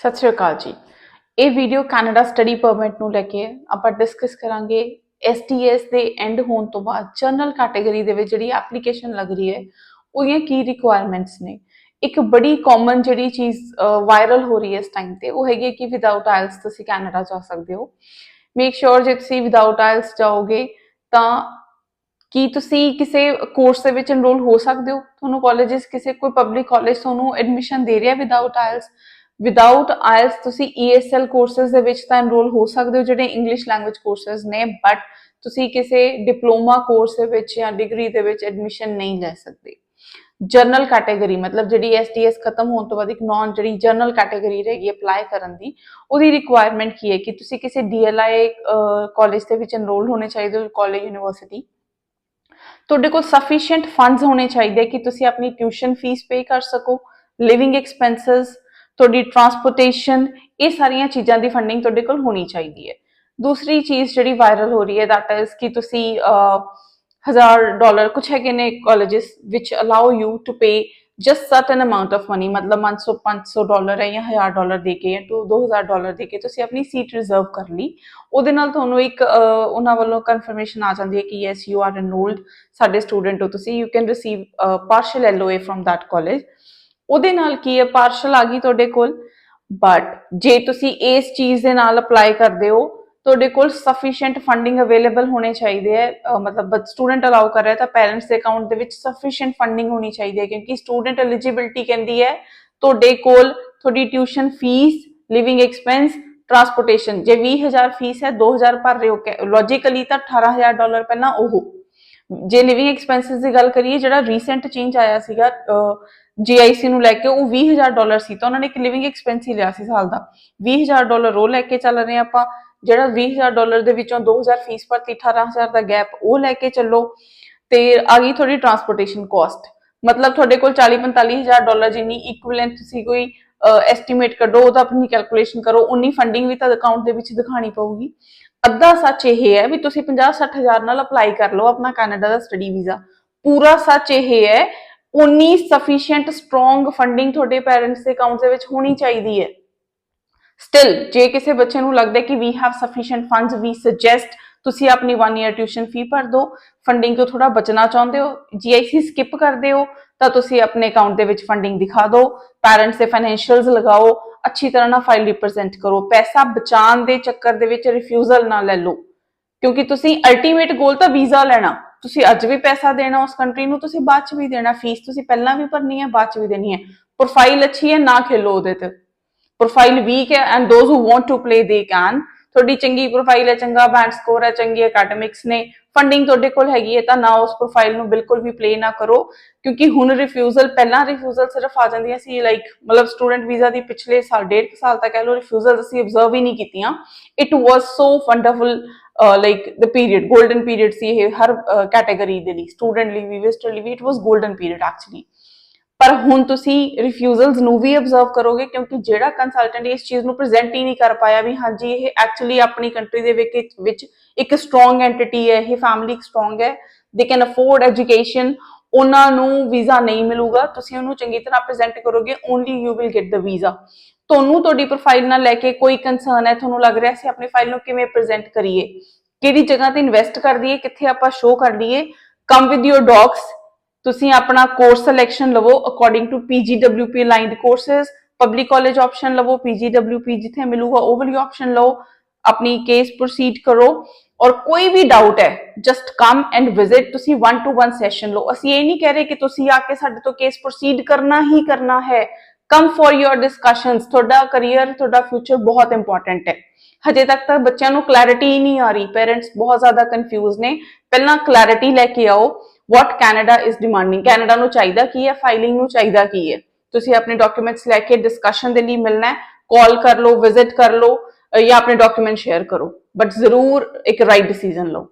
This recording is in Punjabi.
ਸਤਿ ਸ਼੍ਰੀ ਅਕਾਲ ਜੀ। ਇਹ ਵੀਡੀਓ ਕੈਨੇਡਾ ਸਟੱਡੀ ਪਰਮਿਟ ਨੂੰ ਲੈ ਕੇ ਆਪਾਂ ਡਿਸਕਸ ਕਰਾਂਗੇ। STS ਦੇ ਐਂਡ ਹੋਣ ਤੋਂ ਬਾਅਦ ਜਨਰਲ ਕੈਟਾਗਰੀ ਦੇ ਵਿੱਚ ਜਿਹੜੀ ਐਪਲੀਕੇਸ਼ਨ ਲੱਗ ਰਹੀ ਹੈ, ਉਹਦੀਆਂ ਕੀ ਰਿਕੁਆਇਰਮੈਂਟਸ ਨੇ? ਇੱਕ ਬੜੀ ਕਾਮਨ ਜਿਹੜੀ ਚੀਜ਼ ਵਾਇਰਲ ਹੋ ਰਹੀ ਹੈ ਇਸ ਟਾਈਮ ਤੇ, ਉਹ ਹੈਗੀ ਹੈ ਕਿ ਵਿਦਆਊਟ ਆਇਲਸ ਤੁਸੀਂ ਕੈਨੇਡਾ ਜਾ ਸਕਦੇ ਹੋ। ਮੇਕ ਸ਼ੋਰ ਜੇ ਤੁਸੀਂ ਵਿਦਆਊਟ ਆਇਲਸ ਜਾਓਗੇ, ਤਾਂ ਕੀ ਤੁਸੀਂ ਕਿਸੇ ਕੋਰਸ ਦੇ ਵਿੱਚ ਐਨਰੋਲ ਹੋ ਸਕਦੇ ਹੋ? ਤੁਹਾਨੂੰ ਕਾਲਜਸ ਕਿਸੇ ਕੋਈ ਪਬਲਿਕ ਕਾਲਜ ਤੁਹਾਨੂੰ ਐਡਮਿਸ਼ਨ ਦੇ ਰਿਹਾ ਵਿਦਆਊਟ ਆਇਲਸ ਵਿਦਆਊਟ ਆਇਲਸ ਤੁਸੀਂ ESL ਕੋਰਸਸ ਦੇ ਵਿੱਚ ਤਾਂ ਐਨਰੋਲ ਹੋ ਸਕਦੇ ਹੋ, ਜਿਹੜੇ ਇੰਗਲਿਸ਼ ਲੈਂਗੁਏਜ ਕੋਰਸਸ ਨੇ ਬਟ ਤੁਸੀਂ ਕਿਸੇ ਡਿਪਲੋਮਾ ਕੋਰਸ ਦੇ ਵਿੱਚ ਜਾਂ ਡਿਗਰੀ ਦੇ ਵਿੱਚ ਐਡਮਿਸ਼ਨ ਨਹੀਂ ਲੈ ਸਕਦੇ। ਜਨਰਲ ਕੈਟਾਗਰੀ ਮਤਲਬ ਜਿਹੜੀ STS ਖਤਮ ਹੋਣ ਤੋਂ ਬਾਅਦ ਇੱਕ ਨਾਨ ਜਿਹੜੀ ਜਨਰਲ ਕੈਟਾਗਰੀ ਰਹੇਗੀ ਅਪਲਾਈ ਕਰਨ ਦੀ, ਉਹਦੀ ਰਿਕੁਆਇਰਮੈਂਟ ਕੀ ਹੈ ਕਿ ਤੁਸੀਂ ਕਿਸੇ DLI ਕਾਲਜ ਦੇ ਵਿੱਚ ਐਨਰੋਲ ਹੋਣੇ ਚਾਹੀਦੇ ਹੋ ਕਾਲਜ ਯੂਨੀਵਰਸਿਟੀ ਤੁਹਾਡੇ ਕੋਲ ਸਫੀਸ਼ੀਐਂਟ ਫੰਡਸ ਹੋਣੇ ਚਾਹੀਦੇ ਕਿ ਤੁਸੀਂ ਆਪਣੀ ਟਿਊਸ਼ਨ ਫੀਸ ਪੇ ਕਰ ਸਕੋ ਲਿਵਿੰਗ ਐਕਸਪੈਂਸਸ ਤੁਹਾਡੀ ਟਰਾਂਸਪੋਰਟੇਸ਼ਨ ਇਹ ਸਾਰੀਆਂ ਚੀਜ਼ਾਂ ਦੀ ਫੰਡਿੰਗ ਤੁਹਾਡੇ ਕੋਲ ਹੋਣੀ ਚਾਹੀਦੀ ਹੈ। ਦੂਸਰੀ ਚੀਜ਼ ਜਿਹੜੀ ਵਾਇਰਲ ਹੋ ਰਹੀ ਹੈ ਦੈਟ ਇਜ਼ ਕਿ ਤੁਸੀਂ ਹਜ਼ਾਰ ਡਾਲਰ ਕੁਝ ਹੈਗੇ ਨੇ colleges which allow you to pay just certain amount of money ਮਤਲਬ 500 500 ਡਾਲਰ ਹੈ ਜਾਂ 1000 ਡਾਲਰ ਦੇ ਕੇ ਜਾਂ 2000 ਡਾਲਰ ਦੇ ਕੇ ਤੁਸੀਂ ਆਪਣੀ ਸੀਟ ਰਿਜ਼ਰਵ ਕਰ ਲਈ। ਉਹਦੇ ਨਾਲ ਤੁਹਾਨੂੰ ਇੱਕ ਉਹਨਾਂ ਵੱਲੋਂ ਕਨਫਰਮੇਸ਼ਨ ਆ ਜਾਂਦੀ ਹੈ ਕਿ ਯੈਸ ਯੂ ਆਰ ਐਨਰੋਲਡ ਸਾਡੇ ਸਟੂਡੈਂਟ ਹੋ ਤੁਸੀਂ। You can receive partial LOA from that college ਉਹਦੇ ਨਾਲ ਕੀ ਹੈ? ਪਾਰਸ਼ਲ ਆ ਗਈ ਤੁਹਾਡੇ ਕੋਲ। ਬਟ ਜੇ ਤੁਸੀਂ ਇਸ ਚੀਜ਼ ਦੇ ਨਾਲ ਅਪਲਾਈ ਕਰਦੇ ਹੋ, ਤੁਹਾਡੇ ਕੋਲ ਸਫੀਸ਼ੀਐਂਟ ਫੰਡਿੰਗ ਅਵੇਲੇਬਲ ਹੋਣੇ ਚਾਹੀਦੇ ਹੈ। ਮਤਲਬ ਸਟੂਡੈਂਟ ਅਲਾਉ ਕਰ ਰਿਹਾ ਤਾਂ ਪੈਰੈਂਟਸ ਦੇ ਅਕਾਊਂਟ ਦੇ ਵਿੱਚ ਸਫੀਸ਼ੀਐਂਟ ਫੰਡਿੰਗ ਹੋਣੀ ਚਾਹੀਦੀ ਹੈ ਕਿਉਂਕਿ ਸਟੂਡੈਂਟ ਐਲੀਜੀਬਿਲਟੀ ਕਹਿੰਦੀ ਹੈ, ਤੁਹਾਡੇ ਕੋਲ ਤੁਹਾਡੀ tuition fee living expense transportation ਜੇ 20000 ਫੀਸ ਹੈ 2000 ਭਰ ਰਹੇ ਹੋ। ਲੌਜੀਕਲੀ ਤਾਂ 18000 ਡਾਲਰ ਪਹਿਲਾਂ ਉਹ। ਜੇ ਲਿਵਿੰਗ ਐਕਸਪੈਂਸਸ ਦੀ ਗੱਲ ਕਰੀਏ, ਜਿਹੜਾ ਰੀਸੈਂਟ ਚੇਂਜ ਆਇਆ ਸੀਗਾ ਜੀਆਈਸੀ ਨੂੰ ਲੈ ਕੇ ਉਹ 20000 ਡਾਲਰ ਸੀ ਤਾਂ ਉਹਨਾਂ ਨੇ ਇੱਕ ਲਿਵਿੰਗ ਐਕਸਪੈਂਸ ਹੀ ਲਿਆ ਸੀ ਸਾਲ ਦਾ। 20000 ਡਾਲਰ ਉਹ ਲੈ ਕੇ ਚੱਲ ਰਹੇ ਆਪਾਂ, ਜਿਹੜਾ 20000 ਡਾਲਰ ਦੇ ਵਿੱਚੋਂ 2000 ਫੀਸ ਭਰਤੀ 18000 ਦਾ ਗੈਪ ਉਹ ਲੈ ਕੇ ਚੱਲੋ। ਤੇ ਆ ਗਈ ਤੁਹਾਡੀ ਟਰਾਂਸਪੋਰਟੇਸ਼ਨ ਕਾਸਟ ਮਤਲਬ ਤੁਹਾਡੇ ਕੋਲ 40 45000 ਡਾਲਰ ਜਿੰਨੀ ਇਕੁਇਵਲੈਂਟ ਤੁਸੀਂ ਕੋਈ ਐਸਟੀਮੇਟ ਕੱਢੋ, ਉਹਦਾ ਆਪਣੀ ਕੈਲਕੂਲੇਸ਼ਨ ਕਰੋ, ਉਨੀ ਫੰਡਿੰਗ ਵੀ ਤਾਂ ਅਕਾਊਂਟ ਦੇ ਵਿੱਚ ਦਿਖਾਣੀ ਪਊਗੀ। ਅੱਧਾ ਸੱਚ ਇਹ ਹੈ ਵੀ ਤੁਸੀਂ 50 60000 ਨਾਲ ਅਪਲਾਈ ਕਰ ਲਓ ਆਪਣਾ ਕੈਨੇਡਾ ਦਾ ਸਟੱਡੀ ਵੀਜ਼ਾ ਪੂਰਾ ਸੱਚ ਇਹ ਹੈ ਉਨੀ ਸਫੀਸ਼ੀਐਂਟ ਸਟਰੋਂਗ ਫੰਡਿੰਗ ਤੁਹਾਡੇ ਪੈਰੈਂਟਸ ਦੇ ਅਕਾਊਂਟ ਦੇ ਵਿੱਚ ਹੋਣੀ ਚਾਹੀਦੀ ਹੈ। ਸਟਿਲ ਜੇ ਕਿਸੇ ਬੱਚੇ ਨੂੰ ਲੱਗਦਾ ਕਿ we have sufficient funds we suggest ਤੁਸੀਂ ਆਪਣੀ 1 ਇਅਰ ਟਿਊਸ਼ਨ ਫੀ ਭਰ ਦਿਓ। ਫੰਡਿੰਗ ਤੋਂ ਥੋੜਾ ਬਚਣਾ ਚਾਹੁੰਦੇ ਹੋ ਜੀਆਈਸੀ ਸਕਿਪ ਕਰਦੇ ਹੋ, ਤਾਂ ਤੁਸੀਂ ਆਪਣੇ ਅਕਾਊਂਟ ਦੇ ਵਿੱਚ ਫੰਡਿੰਗ ਦਿਖਾ ਦਿਓ। ਪੈਰੈਂਟਸ ਦੇ ਫਾਈਨੈਂਸ਼ੀਅਲਸ ਲਗਾਓ, ਅੱਛੀ ਤਰ੍ਹਾਂ ਨਾਲ ਫਾਈਲ ਰਿਪਰੈਜ਼ੈਂਟ ਕਰੋ। ਪੈਸਾ ਬਚਾਉਣ ਦੇ ਚੱਕਰ ਦੇ ਵਿੱਚ ਰਿਫਿਊਜ਼ਲ ਨਾ ਲੈ ਲਓ। ਕਿਉਂਕਿ ਤੁਸੀਂ ਅਲਟੀਮੇਟ ਗੋਲ ਤਾਂ ਵੀਜ਼ਾ ਲੈਣਾ। ਤੁਸੀਂ ਅੱਜ ਵੀ ਪੈਸਾ ਦੇਣਾ ਉਸ ਕੰਟਰੀ ਨੂੰ, ਤੁਸੀਂ ਬਾਅਦ ਚ ਵੀ ਦੇਣਾ ਫੀਸ ਤੁਸੀਂ ਪਹਿਲਾਂ ਵੀ ਭਰਨੀ ਹੈ, ਬਾਅਦ ਚ ਵੀ ਦੇਣੀ ਹੈ। ਪ੍ਰੋਫਾਈਲ ਅੱਛੀ ਹੈ, ਨਾ ਖੇਲੋ ਉਹਦੇ ਤੇ। ਪ੍ਰੋਫਾਈਲ ਵੀਕ ਹੈ and those who want to play they can ਤੁਹਾਡੀ ਚੰਗੀ ਪ੍ਰੋਫਾਈਲ ਹੈ, ਚੰਗਾ ਬੈਂਡ ਸਕੋਰ ਹੈ, ਚੰਗੀ ਅਕੈਡਮਿਕਸ ਨੇ। ਫੰਡਿੰਗ ਤੁਹਾਡੇ ਕੋਲ ਹੈਗੀ ਹੈ, ਤਾਂ ਨਾ ਉਸ ਪ੍ਰੋਫਾਈਲ ਨੂੰ ਬਿਲਕੁਲ ਵੀ ਪਲੇ ਨਾ ਕਰੋ। ਕਿਉਂਕਿ ਹੁਣ ਰਿਫਿਊਜ਼ਲ ਪਹਿਲਾਂ ਰਿਫਿਊਜ਼ਲ ਸਿਰਫ ਆ ਜਾਂਦੀਆਂ ਸੀ ਲਾਈਕ ਮਤਲਬ ਸਟੂਡੈਂਟ ਵੀਜ਼ਾ ਦੀ ਪਿਛਲੇ ਸਾਲ, ਡੇਢ ਸਾਲ ਤੱਕ ਕਹਿ ਲਓ ਰਿਫਿਊਜ਼ਲ ਅਸੀਂ ਅਬਜ਼ਰਵ ਹੀ ਨਹੀਂ ਕੀਤੀਆਂ। It was so wonderful like the period golden period ਸੀ ਇਹ ਹਰ ਕੈਟਾਗਰੀ ਦੇ ਲਈ ਸਟੂਡੈਂਟ ਲਈ ਵੀ ਵਿਜ਼ਟਰ ਲਈ ਵੀ it was golden period actually ਪਰ ਹੁਣ ਤੁਸੀਂ ਰਿਫਿਊਜ਼ਲਸ ਨੂੰ ਵੀ ਅਬਜ਼ਰਵ ਕਰੋਗੇ, ਕਿਉਂਕਿ ਜਿਹੜਾ ਕੰਸਲਟੈਂਟ ਇਸ ਚੀਜ਼ ਨੂੰ ਪ੍ਰੈਜ਼ੈਂਟ ਹੀ ਨਹੀਂ ਕਰ ਪਾਇਆ ਵੀ ਹਾਂਜੀ, ਇਹ ਐਕਚੁਅਲੀ ਆਪਣੀ ਕੰਟਰੀ ਦੇ ਵਿੱਚ ਇੱਕ ਸਟਰੋਂਗ ਐਂਟੀਟੀ ਹੈ, ਇਹ ਫੈਮਿਲੀ ਸਟਰੋਂਗ ਹੈ ਦੇ ਕੈਨ ਅਫੋਰਡ ਐਜੂਕੇਸ਼ਨ ਉਹਨਾਂ ਨੂੰ ਵੀਜ਼ਾ ਨਹੀਂ ਮਿਲੂਗਾ, ਤੁਸੀਂ ਉਹਨੂੰ ਚੰਗੀ ਤਰ੍ਹਾਂ ਪ੍ਰੈਜ਼ੈਂਟ ਕਰੋਗੇ only you will get the visa ਤੁਹਾਨੂੰ ਤੁਹਾਡੀ ਪ੍ਰੋਫਾਈਲ ਨਾਲ ਲੈ ਕੇ ਕੋਈ ਕੰਸਰਨ ਹੈ, ਤੁਹਾਨੂੰ ਲੱਗ ਰਿਹਾ ਸੀ ਆਪਣੀ ਫਾਈਲ ਨੂੰ ਕਿਵੇਂ ਪ੍ਰੈਜ਼ੈਂਟ ਕਰੀਏ? ਕਿਹੜੀ ਜਗ੍ਹਾ ਤੇ ਇਨਵੈਸਟ ਕਰ ਦਈਏ, ਕਿੱਥੇ ਆਪਾਂ ਸ਼ੋ ਕਰ ਲਈਏ ਕਮ ਵਿਦ ਯੋਰ ਡੌਗਸ ਤੁਸੀਂ ਆਪਣਾ ਕੋਰਸ ਸਿਲੈਕਸ਼ਨ ਲਵੋ according to PGWP aligned courses public college option ਲਵੋ ਪੀਜੀਡਬਲਯੂਪੀ ਜਿੱਥੇ ਮਿਲੂਗਾ ਉਹ ਵਾਲੀ ਆਪਸ਼ਨ ਲਓ। ਆਪਣੀ ਕੇਸ ਪ੍ਰੋਸੀਡ ਕਰੋ। ਔਰ ਕੋਈ ਵੀ ਡਾਊਟ ਹੈ ਜਸਟ ਕਮ ਐਂਡ ਵਿਜ਼ਿਟ ਤੁਸੀਂ 1 ਟੂ 1 ਸੈਸ਼ਨ ਲਓ। ਅਸੀਂ ਇਹ ਨਹੀਂ ਕਹਿ ਰਹੇ ਕਿ ਤੁਸੀਂ ਆ ਕੇ ਸਾਡੇ ਤੋਂ ਕੇਸ ਪ੍ਰੋਸੀਡ ਕਰਨਾ ਹੀ ਕਰਨਾ ਹੈ। ਕਮ ਫॉर ਯੋਰ ਡਿਸਕਸ਼ਨਸ ਤੁਹਾਡਾ ਕੈਰੀਅਰ ਤੁਹਾਡਾ ਫਿਊਚਰ ਬਹੁਤ ਇੰਪੋਰਟੈਂਟ ਹੈ। ਹਜੇ ਤੱਕ ਤਾਂ ਬੱਚਿਆਂ ਨੂੰ ਕਲੈਰਿਟੀ ਹੀ ਨਹੀਂ ਆ ਰਹੀ। ਪੇਰੈਂਟਸ ਬਹੁਤ ਜ਼ਿਆਦਾ ਕਨਫਿਊਜ਼ ਨੇ। ਪਹਿਲਾਂ ਕਲੈਰਿਟੀ ਲੈ ਕੇ ਆਓ। What Canada is demanding Canada ਨੂੰ ਚਾਹੀਦਾ ਕੀ ਹੈ? ਫਾਈਲਿੰਗ ਨੂੰ ਚਾਹੀਦਾ ਕੀ ਹੈ? ਤੁਸੀਂ ਆਪਣੇ ਡਾਕੂਮੈਂਟਸ ਲੈ ਕੇ ਡਿਸਕਸ਼ਨ ਦੇ ਲਈ ਮਿਲਣਾ ਹੈ। ਕਾਲ ਕਰ ਲਓ ਵਿਜ਼ਿਟ ਕਰ ਲਓ ਜਾਂ ਆਪਣੇ ਡਾਕੂਮੈਂਟ ਸ਼ੇਅਰ ਕਰੋ। ਬਟ ਜ਼ਰੂਰ ਇੱਕ ਰਾਈਟ ਡਿਸੀਜਨ ਲਓ।